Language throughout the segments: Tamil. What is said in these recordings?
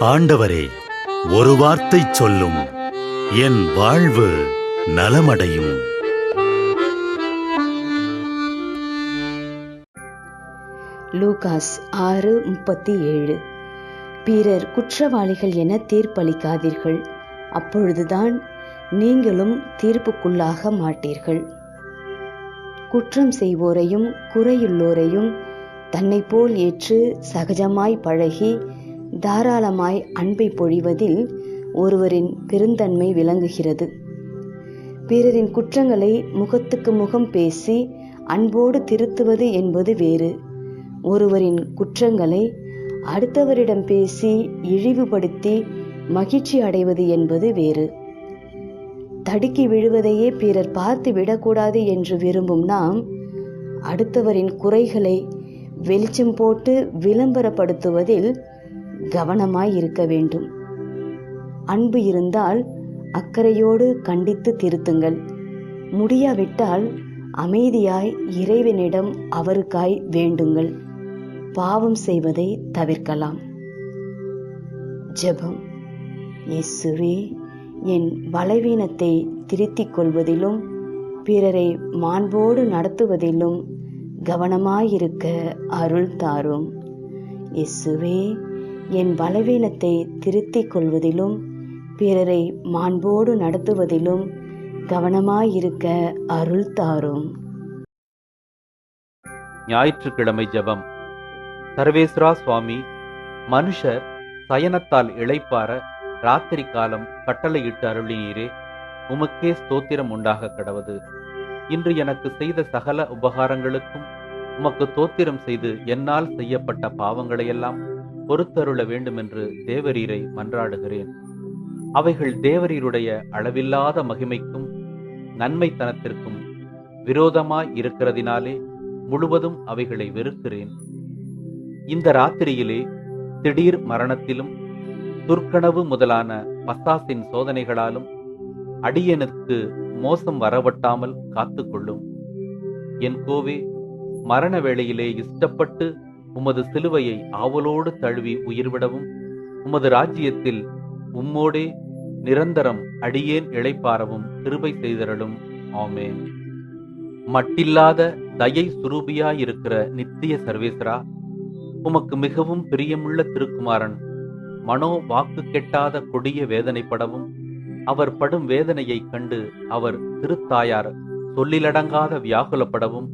ஆண்டவரே ஒரு வார்த்தை சொல்லும். என் வாழ்வு நலமடையும். லூகாஸ் ஆறு முப்பத்தி ஏழு. பிறர் குற்றவாளிகள் என தீர்ப்பளிக்காதீர்கள். அப்பொழுதுதான் நீங்களும் தீர்ப்புக்குள்ளாக மாட்டீர்கள். குற்றம் செய்வோரையும் குறையுள்ளோரையும் தன்னை போல் ஏற்று சகஜமாய் பழகி தாராளமாய் அன்பை பொழிவதில் ஒருவரின் பெருந்தன்மை விளங்குகிறது. பிறரின் குற்றங்களை முகத்துக்கு முகம் பேசி அன்போடு திருத்துவது என்பது வேறு. ஒருவரின் குற்றங்களை அடுத்தவரிடம் பேசி இழிவுபடுத்தி மகிழ்ச்சி அடைவது என்பது வேறு. தடுக்கி விழுவதையே பிறர் பார்த்து விடக்கூடாது என்று விரும்பும் நாம் அடுத்தவரின் குறைகளை வெளிச்சம் போட்டு விளம்பரப்படுத்துவதில் கவனமாய் இருக்க வேண்டும். அன்பு இருந்தால் அக்கறையோடு கண்டித்து திருத்துங்கள். முடியாவிட்டால் அமைதியாய் இறைவனிடம் அவருக்காய் வேண்டுங்கள். பாவம் செய்வதை தவிர்க்கலாம். ஜெபம். இயேசுவே என் பலவீனத்தை திருத்திக் கொள்வதிலும் பிறரை மாண்போடு நடத்துவதிலும் கவனமாயிருக்க அருள் தாரும். இயேசுவே என் பலவீனத்தை திருத்திக் கொள்வதிலும் பிறரை மாண்போடு நடத்துவதிலும் கவனமாயிருக்க அருள் தாரும். ஞாயிற்றுக்கிழமை ஜெபம். சர்வேஸ்வரா சுவாமி மனுஷர் சயனத்தால் இளைப்பார ராத்திரி காலம் கட்டளையிட்டு அருளினீரே உமக்கே ஸ்தோத்திரம் உண்டாக கடவது. இன்று எனக்கு செய்த சகல உபகாரங்களுக்கும் உமக்கு தோத்திரம் செய்து என்னால் செய்யப்பட்ட பாவங்களையெல்லாம் பொறுத்தருள வேண்டுமென்று தேவரீரை மன்றாடுகிறேன். அவைகள் தேவரீருடைய அளவில்லாத மகிமைக்கும் நன்மைத்தனத்திற்கும் விரோதமாய் இருக்கிறதினாலே முழுவதும் அவைகளை வெறுக்கிறேன். இந்த ராத்திரியிலே திடீர் மரணத்திலும் துர்க்கனவு முதலான பத்தாசின் சோதனைகளாலும் அடியனுக்கு மோசம் வரவட்டாமல் காத்துக்கொள்ளும். என் கோவே மரண வேளையிலே இஷ்டப்பட்டு உமது சிலுவையை ஆவலோடு தழுவி உயிர்விடவும் உமது ராஜ்யத்தில் உம்மோடே நிரந்தரம் அடியேன் இளைப்பாரவும் கிருபை செய்தரலும் ஆமேன். மட்டில்லாத தயை சுரூபியாயிருக்கிற நித்திய சர்வேசரா உமக்கு மிகவும் பிரியமுள்ள திருக்குமாரன் மனோ வாக்கு கெட்டாத கொடிய வேதனைப்படவும் அவர் படும் வேதனையைக் கண்டு அவர் திருத்தாயார் சொல்லிலடங்காத வியாகுலப்படவும்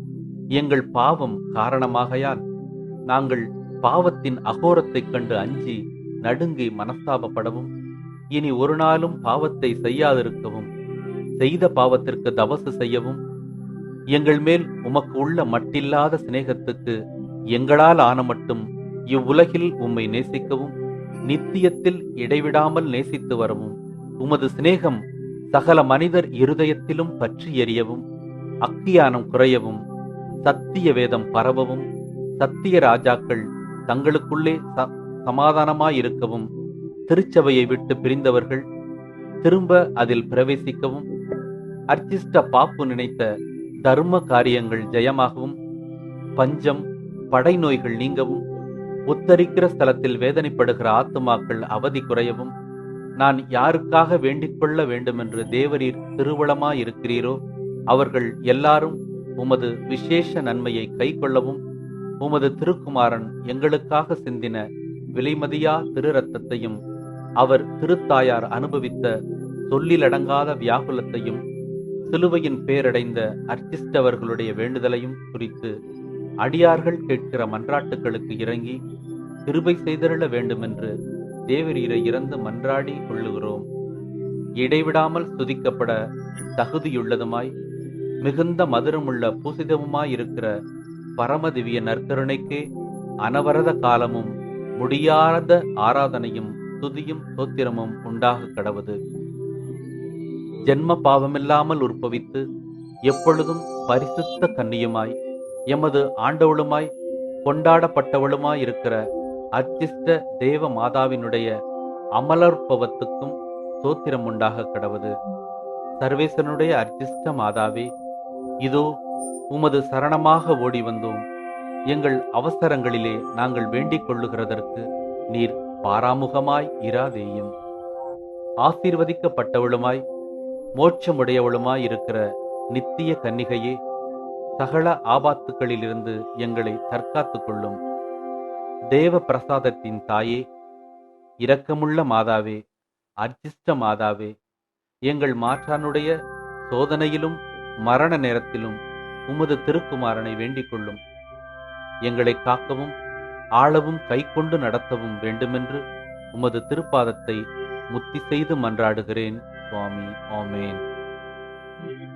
எங்கள் பாவம் காரணமாகையால் நாங்கள் பாவத்தின் அகோரத்தைக் கண்டு அஞ்சி நடுங்கி மனஸ்தாபப்படவும் இனி ஒரு நாளும் பாவத்தை செய்யாதிருக்கவும் செய்த பாவத்திற்கு தவசு செய்யவும் எங்கள் மேல் உமக்கு உள்ள மட்டில்லாத சிநேகத்துக்கு எங்களால் ஆன மட்டும் இவ்வுலகில் உம்மை நேசிக்கவும் நித்தியத்தில் இடைவிடாமல் நேசித்து வரவும் உமது சிநேகம் சகல மனிதர் இருதயத்திலும் பற்றி எறியவும் அக்கியானம் குறையவும் சத்திய வேதம் பரவவும் சத்திய ராஜாக்கள் தங்களுக்குள்ளே ச சமாதானமாயிருக்கவும் திருச்சபையை விட்டு பிரிந்தவர்கள் திரும்ப அதில் பிரவேசிக்கவும் அர்ச்சிஷ்ட பாப்பு நினைத்த தர்ம காரியங்கள் ஜெயமாகவும் பஞ்சம் படை நோய்கள் நீங்கவும் உத்தரிக்கிற ஸ்தலத்தில் வேதனைப்படுகிற ஆத்துமாக்கள் அவதி குறையவும் நான் யாருக்காக வேண்டிக் கொள்ள வேண்டுமென்று தேவரீர் திருவளமாயிருக்கிறீரோ அவர்கள் எல்லாரும் உமது விசேஷ நன்மையை கை கொள்ளவும் உமது திருக்குமாரன் எங்களுக்காக சிந்தின விலைமதியா திரு ரத்தத்தையும் அவர் திருத்தாயார் அனுபவித்த சொல்லிலடங்காத வியாகுலத்தையும் சிலுவையின் பேரடைந்த அர்ச்சிஷ்டவர்களுடைய வேண்டுதலையும் குறித்து அடியார்கள் கேட்கிற மன்றாட்டுகளுக்கு இறங்கி கிருபை செய்தருள வேண்டுமென்று தேவரீரை இறந்து மன்றாடி கொள்ளுகிறோம். இடைவிடாமல் துதிக்கப்பட தகுதியுள்ளதுமாய் மிகுந்த மதுரமுள்ள பூசிதமுமாயிருக்கிற பரமதிவிய நற்கருணைக்கு அனவரத காலமும் முடியாத ஆராதனையும் துதியும் தோத்திரமும் உண்டாக கடவது. ஜென்ம பாவமில்லாமல் உற்பவித்து எப்பொழுதும் பரிசுத்த கன்னியுமாய் எமது ஆண்டவளுமாய் கொண்டாடப்பட்டவளுமாய் இருக்கிற அர்ச்சிஷ்ட தேவ மாதாவினுடைய அமலற்பவத்துக்கும் சோத்திரம் உண்டாக கடவுது. சர்வேசனுடைய அர்ச்சிஷ்ட மாதாவே இதோ உமது சரணமாக ஓடி வந்தோம். எங்கள் அவசரங்களிலே நாங்கள் வேண்டிக் கொள்ளுகிறதற்கு நீர் பாராமுகமாய் இராதேயும். ஆசீர்வதிக்கப்பட்டவளுமாய் மோட்சமுடையவளுமாய் இருக்கிற நித்திய கன்னிகையே சகல ஆபாத்துக்களிலிருந்து எங்களை தற்காத்துக் கொள்ளும் தேவ பிரசாதத்தின் தாயே இரக்கமுள்ள மாதாவே அர்ஜிஷ்ட மாதாவே எங்கள் மாற்றானுடைய சோதனையிலும் மரண நேரத்திலும் உமது திருக்குமாரனை வேண்டிக் கொள்ளும் எங்களை காக்கவும் ஆளவும் கை கொண்டு நடத்தவும் வேண்டுமென்று உமது திருப்பாதத்தை முத்தி செய்து மன்றாடுகிறேன். சுவாமி ஆமேன்.